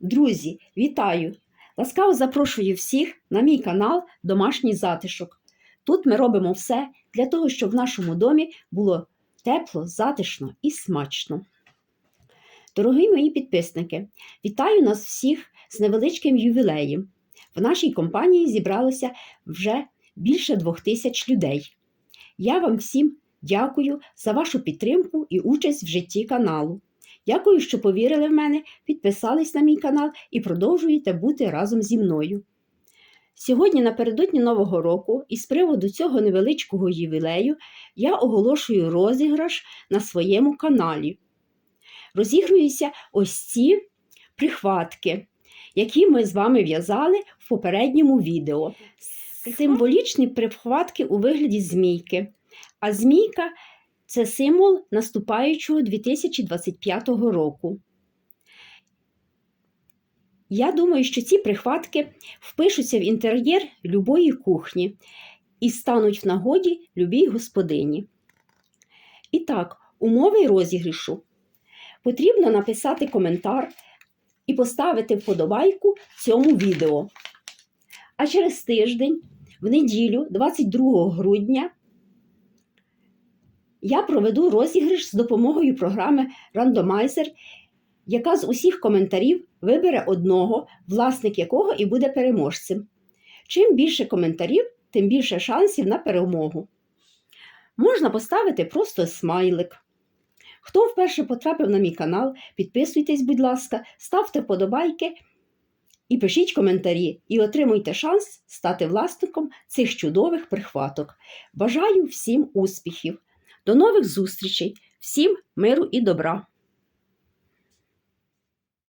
Друзі, вітаю! Ласкаво запрошую всіх на мій канал Домашній затишок. Тут ми робимо все для того, щоб в нашому домі було тепло, затишно і смачно. Дорогі мої підписники, вітаю нас всіх з невеличким ювілеєм. В нашій компанії зібралося вже більше двох тисяч людей. Я вам всім дякую за вашу підтримку і участь в житті каналу. Дякую, що повірили в мене, підписались на мій канал і продовжуєте бути разом зі мною. Сьогодні, напередодні Нового року, і з приводу цього невеличкого ювілею, я оголошую розіграш на своєму каналі. Розігруються ось ці прихватки, які ми з вами в'язали в попередньому відео. Символічні прихватки у вигляді змійки. А змійка це символ наступаючого 2025 року. Я думаю, що ці прихватки впишуться в інтер'єр любої кухні і стануть в нагоді любій господині. І так, умови розіграшу. Потрібно написати коментар і поставити вподобайку цьому відео. А через тиждень, в неділю, 22 грудня, я проведу розіграш з допомогою програми Randomizer, яка з усіх коментарів вибере одного, власник якого і буде переможцем. Чим більше коментарів, тим більше шансів на перемогу. Можна поставити просто смайлик. Хто вперше потрапив на мій канал, підписуйтесь, будь ласка, ставте вподобайки і пишіть коментарі, і отримуйте шанс стати власником цих чудових прихваток. Бажаю всім успіхів! До нових зустрічей, всім миру і добра!